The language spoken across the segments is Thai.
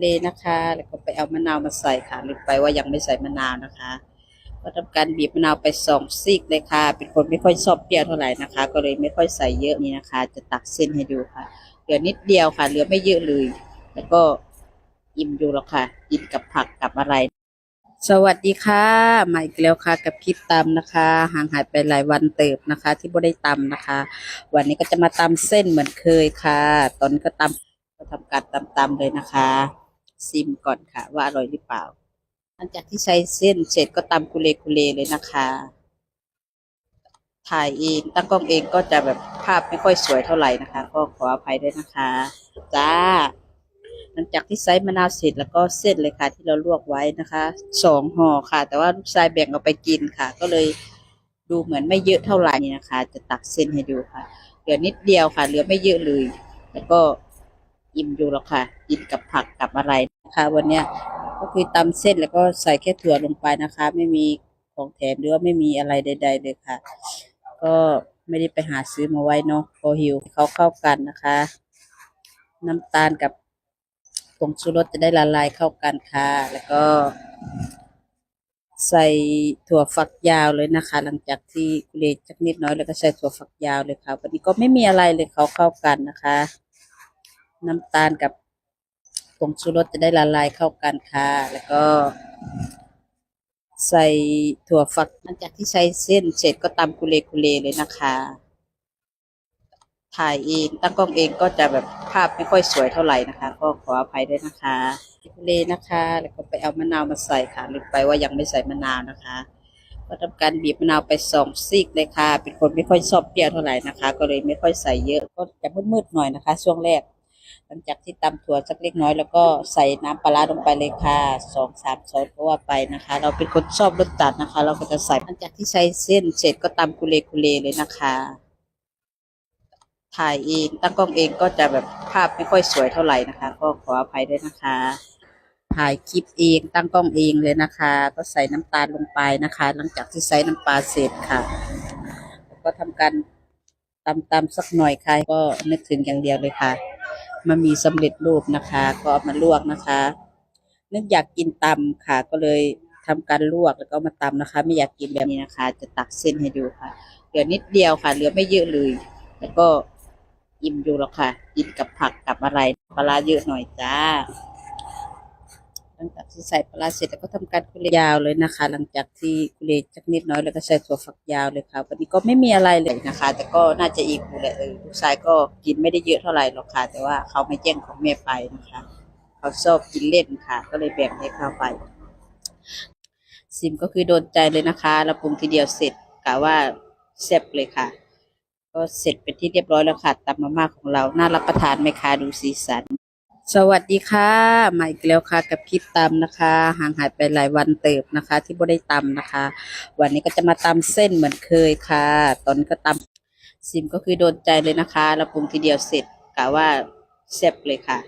เลยนะคะ แล้วก็ไปเอามะนาวมาใส่ค่ะลืมไปว่ายังไม่ใส่มะนาวนะคะ ก็ทำการบีบมะนาวไปสองซีกเลยค่ะ เป็นคนไม่ค่อยชอบเปรี้ยวเท่าไหร่นะคะ ก็เลยไม่ค่อยใส่เยอะนี่นะคะ จะตักเส้นให้ดูค่ะ เหลือนิดเดียวค่ะ เหลือไม่เยอะเลย แล้วก็อิ่มอยู่แล้วค่ะกินกับผักกับอะไร สวัสดีค่ะมาอีกแล้วค่ะกับคลิปตำนะคะ ห่างหายไปหลายวันเติบนะคะ ที่บ่ได้ตำนะคะ วันนี้ก็จะมาตำเส้นเหมือนเคยค่ะ ตอนนี้ก็ตำก็ทำการตำๆเลยนะคะ ซิมก่อนค่ะ ว่าอร่อยหรือเปล่า หลังจากที่ใช้เส้นเสร็จก็ตำกุเลกุเลเลยนะคะ ถ่ายเองตั้งกล้องเองก็จะแบบภาพไม่ค่อยสวยเท่าไหร่นะคะ ก็ขออภัยด้วยนะคะ จ้า หลังจากที่ใช้มะนาวเสร็จแล้วก็เส้นเลยค่ะ ที่เราลวกไว้นะคะสองห่อค่ะ แต่ว่าลูกชายแบ่งเอาไปกินค่ะ ก็เลยดูเหมือนไม่เยอะเท่าไหร่นี่นะคะ จะตักเส้นให้ดูค่ะ เหลือนิดเดียวค่ะ เหลือไม่เยอะเลย แล้วก็ อิ่มอยู่แล้วค่ะกินกับผักกับอะไรนะคะวันเนี้ยก็คือตำเส้นแล้วก็ใส่แค่ถั่วลงไปนะคะ ไม่มีของแถมหรือว่าไม่มีอะไรใด ๆ เลยค่ะ ก็ไม่ได้ไปหาซื้อมาไว้เนาะพอหิวเขาเข้ากันนะคะ น้ำตาลกับผงชูรสจะได้ละลายเข้ากันค่ะ แล้วก็ ใส่ถั่วฝักยาวเลยนะคะ หลังจากที่กุเลจักนิดน้อยแล้วก็ใส่ถั่วฝักยาวเลยค่ะวันนี้ก็ไม่มีอะไรเลยเขาเข้ากันนะคะ น้ำตาลกับผงชูรสจะได้ละลายเข้ากันค่ะ แล้วก็ ใส่ถั่วฝักหลังจากที่ใช้เส้นเสร็จก็ตำกุเลกุเลเลยนะคะ ถ่ายเองตั้งกล้องเองก็จะแบบภาพไม่ค่อยสวยเท่าไหร่นะคะ ก็ขออภัยด้วยนะคะกุเลนะคะ แล้วก็ไปเอามะนาวมาใส่ค่ะลืมไปว่ายังไม่ใส่มะนาวนะคะ ก็ทำการบีบมะนาวไปสองซีกเลยค่ะ เป็นคนไม่ค่อยชอบเปรี้ยวเท่าไหร่นะคะ ก็เลยไม่ค่อยใส่เยอะ ก็จะมืดๆหน่อยนะคะ ช่วงแรก หลังจากที่ตำถั่วสักเล็กน้อยแล้วก็ใส่น้ำปลาลงไปเลยค่ะสองสามช้อนก็ว่าไปนะคะ เราเป็นคนชอบรสจัดนะคะ เราก็จะใส่หลังจากที่ใช้เส้นเสร็จก็ตำกุเลกุเลเลยนะคะ ถ่ายเองตั้งกล้องเองก็จะแบบภาพไม่ค่อยสวยเท่าไหร่นะคะ ก็ขออภัยด้วยนะคะถ่ายคลิปเองตั้งกล้องเองเลยนะคะ ก็ใส่น้ำตาลลงไปนะคะ หลังจากที่ใส่น้ำปลาเสร็จค่ะ ก็ทำการตำตำสักหน่อยค่ะ ก็นึกถึงอย่างเดียวเลยค่ะ มันมีสำเร็จรูปนะคะ ก็มาลวกนะคะนึกอยากกินตำค่ะ ก็เลยทำการลวกแล้วก็มาตำนะคะ ไม่อยากกินแบบนี้นะคะ จะตักเส้นให้ดูค่ะเหลือนิดเดียวค่ะ เหลือไม่เยอะเลย แล้วก็อิ่มอยู่แล้วค่ะกินกับผักกับอะไรปลาเยอะหน่อยจ้า หลังจากที่ใส่ปลาเสร็จแล้วก็ทำการคุเรยาวเลยนะคะ หลังจากที่คุเรจักนิดน้อยแล้วก็ใส่ถั่วฝักยาวเลยค่ะวันนี้ก็ไม่มีอะไรเลยนะคะ แต่ก็น่าจะอีกอยู่แหละเออลูกชายก็กินไม่ได้เยอะเท่าไหร่หรอกค่ะ แต่ว่าเขาไม่แจ้งของแม่ไปนะคะ เขาชอบกินเล่นค่ะ ก็เลยแบ่งให้เขาไปซิมก็คือโดนใจเลยนะคะเราปรุงทีเดียวเสร็จกะว่าแซ่บเลยค่ะ ก็เสร็จเป็นที่เรียบร้อยแล้วค่ะตำมาม่าของเรา น่ารับประทานไหมคะดูสีสัน สวัสดีค่ะมาอีกแล้วค่ะกับคลิปตำนะคะ ห่างหายไปหลายวันเติบนะคะ ที่บ่ได้ตำนะคะ วันนี้ก็จะมาตำเส้นเหมือนเคยค่ะ ตอนก็ตำซิมก็คือโดนใจเลยนะคะเราปรุงทีเดียวเสร็จกะว่าแซ่บเลยค่ะ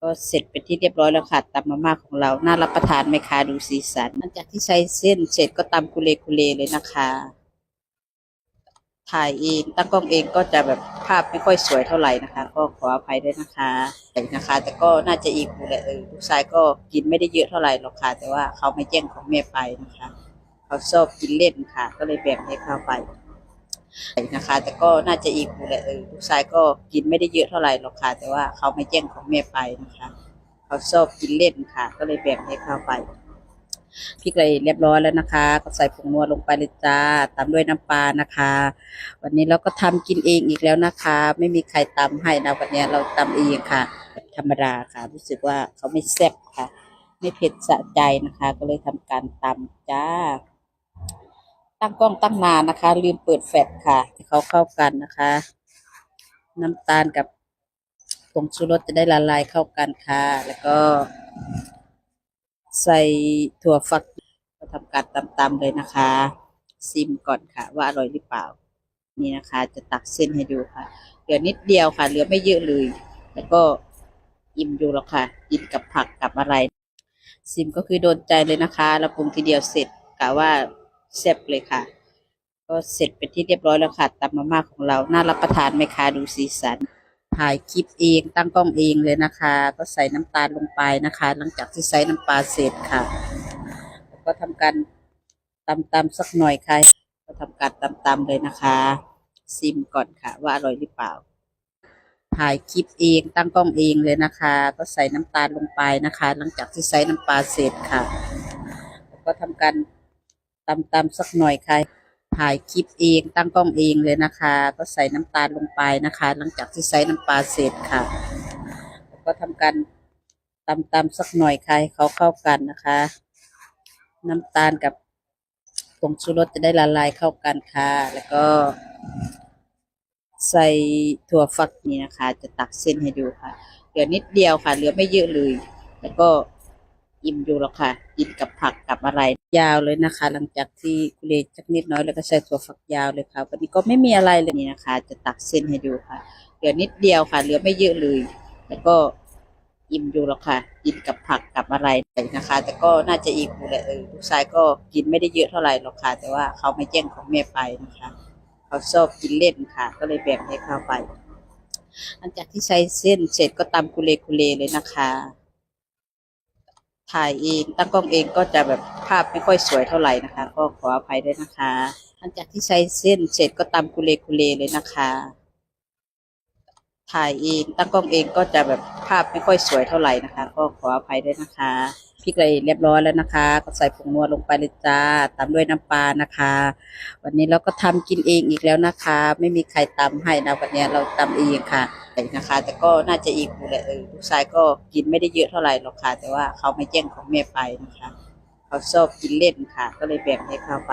ก็เสร็จเป็นที่เรียบร้อยแล้วค่ะตำมาม่าของเราน่ารับประทานไหมคะดูสีสันหลังจากที่ใช้เส้นเสร็จก็ตำกุเลกุเลเลยนะคะ ถ่ายเองตั้งกล้องเองก็จะแบบภาพไม่ค่อยสวยเท่าไหร่นะคะ ก็ขออภัยด้วยนะคะแต่นะคะ แต่ก็น่าจะอีกแหละเออลูกชายก็กินไม่ได้เยอะเท่าไหร่หรอกค่ะ แต่ว่าเขาไม่แจ้งของแม่ไปนะคะ เขาชอบกินเล่นค่ะ ก็เลยแบ่งให้เขาไปนะคะ แต่ก็น่าจะอีกแหละเออลูกชายก็กินไม่ได้เยอะเท่าไหร่หรอกค่ะ แต่ว่าเขาไม่แจ้งของแม่ไปนะคะ เขาชอบกินเล่นค่ะ ก็เลยแบ่งให้เขาไป พริกเลยเรียบร้อยแล้วนะคะ ก็ใส่ผงนัวลงไปเลยจ้าตามด้วยน้ำปลานะคะ วันนี้เราก็ทำกินเองอีกแล้วนะคะ ไม่มีใครตำให้นะวันนี้เราตำเองค่ะ ธรรมดาค่ะ รู้สึกว่าเขาไม่แซ่บค่ะ ไม่เผ็ดสะใจนะคะ ก็เลยทำการตำจ้าตั้งกล้องตั้งนานนะคะ ลืมเปิดแฟลชค่ะให้เขาเข้ากันนะคะ น้ำตาลกับผงชูรสจะได้ละลายเข้ากันค่ะ แล้วก็ ใส่ถั่วฝักก็ทำการตำๆเลยนะคะ ซิมก่อนค่ะ ว่าอร่อยหรือเปล่า นี่นะคะ จะตักเส้นให้ดูค่ะ เหลือนิดเดียวค่ะ เหลือไม่เยอะเลย แล้วก็อิ่มอยู่แล้วค่ะกินกับผักกับอะไร ซิมก็คือโดนใจเลยนะคะเราปรุงทีเดียวเสร็จกะว่าแซ่บเลยค่ะ ก็เสร็จเป็นที่เรียบร้อยแล้วค่ะตำมาม่าของเรา น่ารับประทานไหมคะดูสีสัน ถ่ายคลิปเองตั้งกล้องเองเลยนะคะ ก็ใส่น้ำตาลลงไปนะคะ หลังจากที่ใส่น้ำปลาเสร็จค่ะแล้วก็ทำการตำตำสักหน่อยค่ะก็ทำการตำตำเลยนะคะ ซิมก่อนค่ะ ว่าอร่อยหรือเปล่า ถ่ายคลิปเองตั้งกล้องเองเลยนะคะ ก็ใส่น้ำตาลลงไปนะคะ หลังจากที่ใส่น้ำปลาเสร็จค่ะแล้วก็ทำการตำตำสักหน่อยค่ะ ถ่ายคลิปเองตั้งกล้องเองเลยนะคะ ก็ใส่น้ำตาลลงไปนะคะ หลังจากที่ใส่น้ำปลาเสร็จค่ะ ก็ทำการตำตำสักหน่อยค่ะให้เขาเข้ากันนะคะ น้ำตาลกับผงชูรสจะได้ละลายเข้ากันค่ะ แล้วก็ใส่ถั่วฝักนี่นะคะ จะตักเส้นให้ดูค่ะ เหลือนิดเดียวค่ะ เหลือไม่เยอะเลย แล้วก็ อิ่มอยู่แล้วค่ะกินกับผักกับอะไร ยาวเลยนะคะ หลังจากที่กุเลจักนิดน้อยแล้วก็ใส่ถั่วฝักยาวเลยค่ะ วันนี้ก็ไม่มีอะไรเลยนี่นะคะ จะตักเส้นให้ดูค่ะ เหลือนิดเดียวค่ะ เหลือไม่เยอะเลย แล้วก็อิ่มอยู่แล้วค่ะ กินกับผักกับอะไรนะคะ แต่ก็น่าจะอิ่มอยู่แหละเออลูกชายก็กินไม่ได้เยอะเท่าไหร่หรอกค่ะ แต่ว่าเขาไม่แย่งของแม่ไปนะคะ เขาชอบกินเล่นค่ะ ก็เลยแบ่งให้เขาไปหลังจากที่ใช้เส้นเสร็จก็ตำกุเลกุเลเลยนะคะ ถ่ายเองตั้งกล้องเองก็จะแบบภาพไม่ค่อยสวยเท่าไหร่นะคะ ก็ขออภัยด้วยนะคะหลังจากที่ใช้เส้นเสร็จก็ตำกุเลกุเลเลยนะคะ ถ่ายเองตั้งกล้องเองก็จะแบบภาพไม่ค่อยสวยเท่าไหร่นะคะ ก็ขออภัยด้วยนะคะพริกเลยเรียบร้อยแล้วนะคะ ก็ใส่ผงนัวลงไปเลยจ้าตามด้วยน้ำปลานะคะ วันนี้เราก็ทำกินเองอีกแล้วนะคะ ไม่มีใครตำให้นะวันนี้เราตำเองค่ะ นะคะ แต่ก็น่าจะอีกูแหละเออลูกชายก็กินไม่ได้เยอะเท่าไหร่หรอกค่ะ แต่ว่าเขาไม่แย่งของแม่ไปนะคะ เขาชอบกินเล่นค่ะ ก็เลยแบ่งให้เขาไป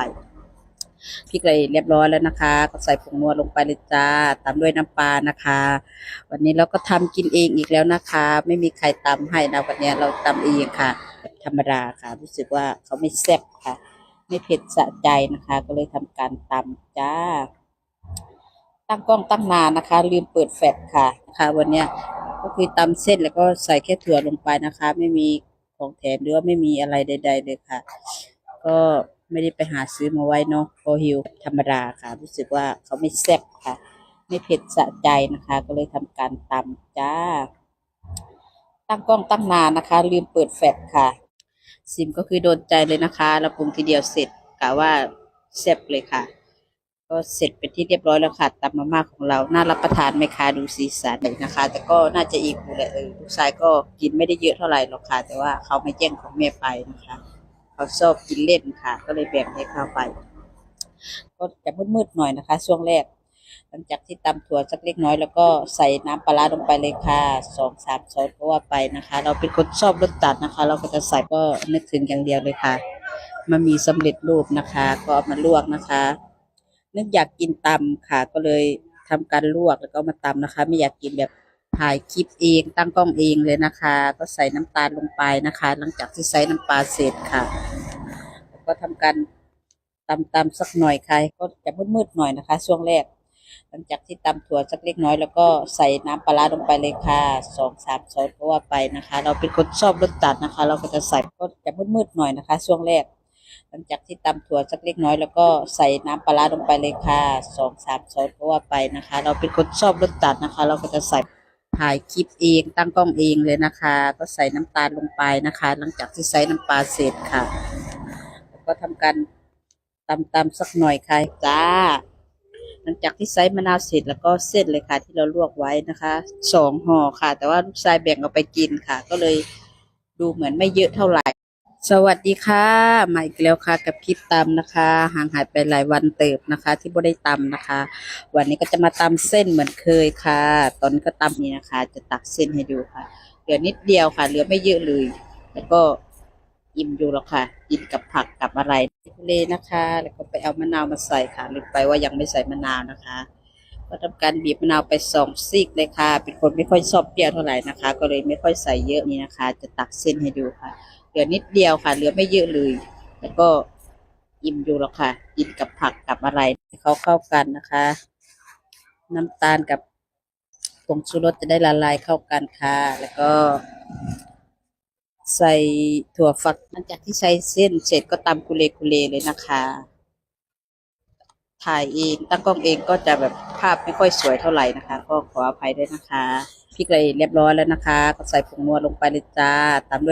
พริกเลยเรียบร้อยแล้วนะคะ ก็ใส่ผงนัวลงไปเลยจ้าตามด้วยน้ำปลานะคะ วันนี้เราก็ทำกินเองอีกแล้วนะคะ ไม่มีใครตำให้นะวันนี้เราตำเองค่ะ ธรรมดาค่ะ รู้สึกว่าเขาไม่แซ่บค่ะ ไม่เผ็ดสะใจนะคะ ก็เลยทำการตำจ้า ตั้งกล้องตั้งนานนะคะ ลืมเปิดแฟลชค่ะค่ะ วันเนี้ยก็คือตำเส้นแล้วก็ใส่แค่ถั่วลงไปนะคะ ไม่มีของแถมหรือว่าไม่มีอะไรใด ๆ เลยค่ะ ก็ไม่ได้ไปหาซื้อมาไว้เนาะโอฮิวธรรมดาค่ะ รู้สึกว่าเขาไม่แซ่บค่ะ ไม่เผ็ดสะใจนะคะ ก็เลยทำการตำจ้า ตั้งกล้องตั้งนานนะคะ ลืมเปิดแฟลชค่ะ ซิมก็คือโดนใจเลยนะคะเราปรุงทีเดียวเสร็จกะว่าแซ่บเลยค่ะ ก็เสร็จเป็นที่เรียบร้อยแล้วค่ะตำมาม่าของเรา น่ารับประทานไหมคะดูสีสันนะคะ แต่ก็น่าจะอีกอยู่แหละเออลูกชายก็กินไม่ได้เยอะเท่าไหร่หรอกค่ะ แต่ว่าเขาไม่แย่งของแม่ไปนะคะ เขาชอบกินเล่นค่ะ ก็เลยแบ่งให้เขาไป ก็จะมืดๆหน่อยนะคะ ช่วงแรก หลังจากที่ตำถั่วสักเล็กน้อยแล้วก็ใส่น้ำปลาลงไปเลยค่ะสองสามช้อนก็ว่าไปนะคะ เราเป็นคนชอบรสจัดนะคะ เราก็จะใส่ก็นึกถึงอย่างเดียวเลยค่ะ มันมีสำเร็จรูปนะคะ ก็เอามาลวกนะคะ นึกอยากกินตำค่ะ ก็เลยทำการลวกแล้วก็มาตำนะคะ ไม่อยากกินแบบถ่ายคลิปเองตั้งกล้องเองเลยนะคะ ก็ใส่น้ำตาลลงไปนะคะ หลังจากที่ใส่น้ำปลาเสร็จค่ะแล้วก็ทำการตำตำสักหน่อยค่ะก็จะมืดๆหน่อยนะคะ ช่วงแรก หลังจากที่ตำถั่วสักเล็กน้อยแล้วก็ใส่น้ำปลาร้าลงไปเลยค่ะสองสามช้อนก็ว่าไปนะคะ เราเป็นคนชอบรสจัดนะคะ เราก็จะใส่ก็จะมืดๆหน่อยนะคะ ช่วงแรก หลังจากที่ตำถั่วสักเล็กน้อยแล้วก็ใส่น้ำปลาลงไปเลยค่ะสองสามช้อนก็ว่าไปนะคะ เราเป็นคนชอบรสจัดนะคะ เราก็จะใส่ถ่ายคลิปเองตั้งกล้องเองเลยนะคะ ก็ใส่น้ำตาลลงไปนะคะ หลังจากที่ใส่น้ำปลาเสร็จค่ะแล้วก็ทำการตำตำสักหน่อยค่ะจ้า หลังจากที่ไซส์มะนาวเสร็จแล้วก็เส้นเลยค่ะ ที่เราลวกไว้นะคะสองห่อค่ะ แต่ว่าลูกชายแบ่งเอาไปกินค่ะ ก็เลยดูเหมือนไม่เยอะเท่าไหร่ สวัสดีค่ะมาอีกแล้วค่ะกับคลิปตำนะคะ ห่างหายไปหลายวันเติบนะคะ ที่บ่ได้ตำนะคะ วันนี้ก็จะมาตำเส้นเหมือนเคยค่ะ ตอนนี้ก็ตำนี่นะคะ จะตักเส้นให้ดูค่ะ เหลือนิดเดียวค่ะ เหลือไม่เยอะเลย แล้วก็อิ่มอยู่แล้วค่ะกินกับผักกับอะไรทะเลนะคะ แล้วก็ไปเอามะนาวมาใส่ค่ะลืมไปว่ายังไม่ใส่มะนาวนะคะ ก็ทำการบีบมะนาวไปสองซีกเลยค่ะ เป็นคนไม่ค่อยชอบเปรี้ยวเท่าไหร่นะคะ ก็เลยไม่ค่อยใส่เยอะนี่นะคะ จะตักเส้นให้ดูค่ะ เหลือนิดเดียวค่ะ เหลือไม่เยอะเลย แล้วก็อิ่มอยู่แล้วค่ะ กินกับผักกับอะไรเขาเข้ากันนะคะ น้ำตาลกับผงชูรสจะได้ละลายเข้ากันค่ะ แล้วก็ ใส่ถั่วฝักหลังจากที่ใช้เส้นเสร็จก็ตำกุเลกุเลเลยนะคะ ถ่ายเองตั้งกล้องเองก็จะแบบภาพไม่ค่อยสวยเท่าไหร่นะคะ ก็ขออภัยด้วยนะคะพริกเลยเรียบร้อยแล้วนะคะ ก็ใส่ผงนัวลงไปเลยจ้าตามด้วย